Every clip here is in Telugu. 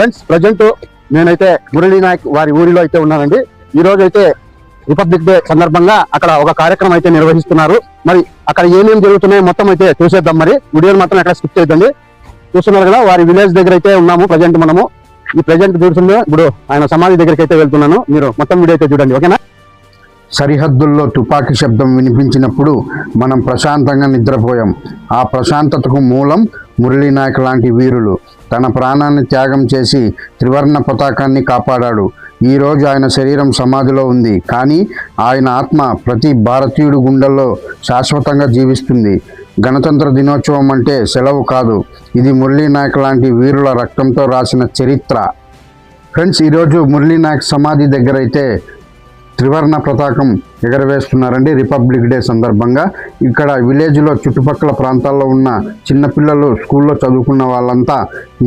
ఫ్రెండ్స్ ప్రజెంట్ నేనైతే మురళీ నాయక్ వారి ఊరిలో అయితే ఉన్నానండి. ఈ రోజు అయితే రిపబ్లిక్ డే సందర్భంగా అక్కడ ఒక కార్యక్రమం అయితే నిర్వహిస్తున్నారు. మరి అక్కడ ఏమేమి జరుగుతున్నాయో మొత్తం అయితే చూసేద్దాం మరి. వీడియోని మాత్రం అక్కడ స్కిప్ చేయదండి చూస్తున్నారు కదా వారి విలేజ్ దగ్గర అయితే ఉన్నాము ప్రజెంట్ మనము. ఈ ప్రజెంట్ చూస్తుంది ఇప్పుడు ఆయన సమాధి దగ్గరికి అయితే వెళ్తున్నాను. మీరు మొత్తం వీడియో అయితే చూడండి ఓకేనా? సరిహద్దుల్లో తుపాకీ శబ్దం వినిపించినప్పుడు మనం ప్రశాంతంగా నిద్రపోయాం. ఆ ప్రశాంతతకు మూలం మురళీనాయక్ లాంటి వీరులు తన ప్రాణాన్ని త్యాగం చేసి త్రివర్ణ పతాకాన్ని కాపాడాడు. ఈరోజు ఆయన శరీరం సమాధిలో ఉంది. కానీ ఆయన ఆత్మ ప్రతి భారతీయుడి గుండెల్లో శాశ్వతంగా జీవిస్తుంది. గణతంత్ర దినోత్సవం అంటే సెలవు కాదు. ఇది మురళీనాయక్ లాంటి వీరుల రక్తంతో రాసిన చరిత్ర. ఫ్రెండ్స్ ఈరోజు మురళీనాయక్ సమాధి దగ్గర అయితే త్రివర్ణ పతాకం ఎగరవేస్తున్నారండి రిపబ్లిక్ డే సందర్భంగా. ఇక్కడ విలేజ్లో చుట్టుపక్కల ప్రాంతాల్లో ఉన్న చిన్నపిల్లలు స్కూల్లో చదువుకున్న వాళ్ళంతా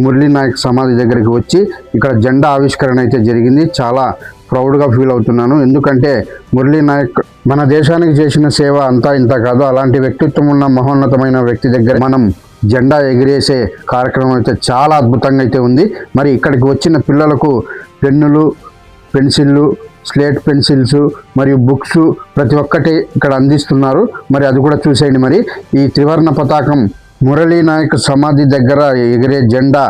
మురళీ నాయక్ సమాధి దగ్గరికి వచ్చి ఇక్కడ జెండా ఆవిష్కరణ అయితే జరిగింది. చాలా ప్రౌడ్గా ఫీల్ అవుతున్నాను. ఎందుకంటే మురళీ నాయక్ మన దేశానికి చేసిన సేవ అంతా ఇంత కాదు. అలాంటి వ్యక్తిత్వం ఉన్న మహోన్నతమైన వ్యక్తి దగ్గర మనం జెండా ఎగిరేసే కార్యక్రమం అయితే చాలా అద్భుతంగా అయితే ఉంది. మరి ఇక్కడికి వచ్చిన పిల్లలకు పెన్నులు పెన్సిళ్ళు స్లేట్ పెన్సిల్స్ మరియు బుక్స్ ప్రతి ఒక్కటి ఇక్కడ అందిస్తున్నారు. మరి అది కూడా చూసేయండి మరి. ఈ త్రివర్ణ పతాకం మురళీ నాయక్ సమాధి దగ్గర ఎగిరే జెండా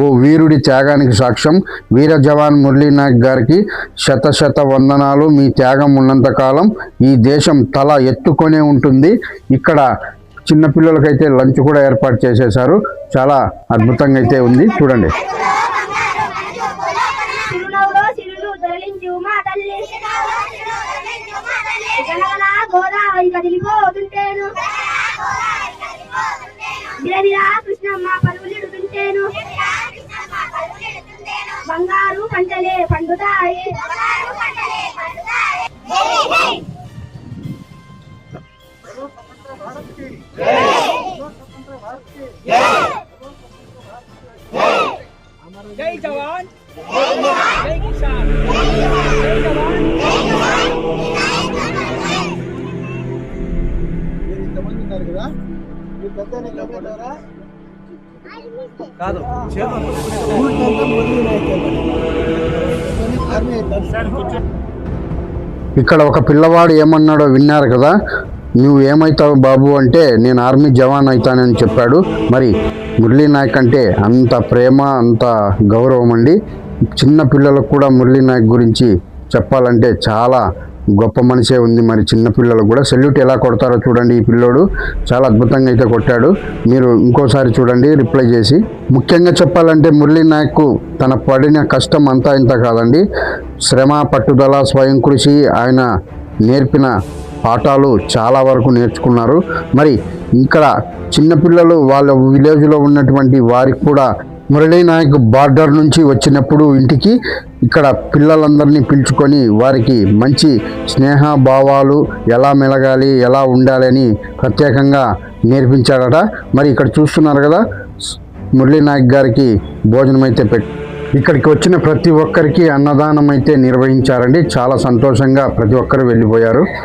ఓ వీరుడి త్యాగానికి సాక్ష్యం. వీర జవాన్ మురళీ నాయక్ గారికి శత శత వందనాలు. మీ త్యాగం ఉన్నంతకాలం ఈ దేశం తల ఎత్తుకొనే ఉంటుంది. ఇక్కడ చిన్నపిల్లలకైతే లంచ్ కూడా ఏర్పాటు చేసేశారు. చాలా అద్భుతంగా అయితే ఉంది. చూడండి. దొరలించు గోదావరి కదిలిపోతుంటేను బిరబిరా కృష్ణమ్మ పరుగులిడుతుంటేను బంగారు పంటలే పండుతాయి. జై జవాన్ జై కిసాన్ జై జవాన్ మీరు ఇంతమంది ఉన్నారు కదా. మీ పెద్ద ఇక్కడ ఒక పిల్లవాడు ఏమన్నాడో విన్నారు కదా? నువ్వు ఏమవుతావు బాబు అంటే నేను ఆర్మీ జవాన్ అవుతానని చెప్పాడు. మరి మురళీ నాయక్ అంటే అంత ప్రేమ అంత గౌరవం అండి. చిన్న పిల్లలకు కూడా మురళీ నాయక్ గురించి చెప్పాలంటే చాలా గొప్ప మనిషే ఉంది. మరి చిన్న పిల్లలకు కూడా సెల్యూట్ ఎలా కొడతారో చూడండి ఈ పిల్లోడు. చాలా అద్భుతంగా అయితే కొట్టాడు. మీరు ఇంకోసారి చూడండి రిప్లై చేసి. ముఖ్యంగా చెప్పాలంటే మురళీ నాయక్ తన పడిన కష్టం అంతా ఇంత కాదండి. శ్రమ పట్టుదల స్వయం కృషి ఆయన నేర్పిన పాఠాలు చాలా వరకు నేర్చుకున్నారు. మరి ఇక్కడ చిన్నపిల్లలు వాళ్ళ విలేజ్లో ఉన్నటువంటి వారికి కూడా మురళీ నాయక్ బార్డర్ నుంచి వచ్చినప్పుడు ఇంటికి ఇక్కడ పిల్లలందరినీ పిలుచుకొని వారికి మంచి స్నేహ భావాలు ఎలా మెలగాలి ఎలా ఉండాలి అని ప్రత్యేకంగా నేర్పించాడట. మరి ఇక్కడ చూస్తున్నారు కదా మురళీ నాయక్ గారికి భోజనం అయితే పెట్ ఇక్కడికి వచ్చిన ప్రతి ఒక్కరికి అన్నదానం అయితే నిర్వహించారండి. చాలా సంతోషంగా ప్రతి ఒక్కరు వెళ్ళిపోయారు.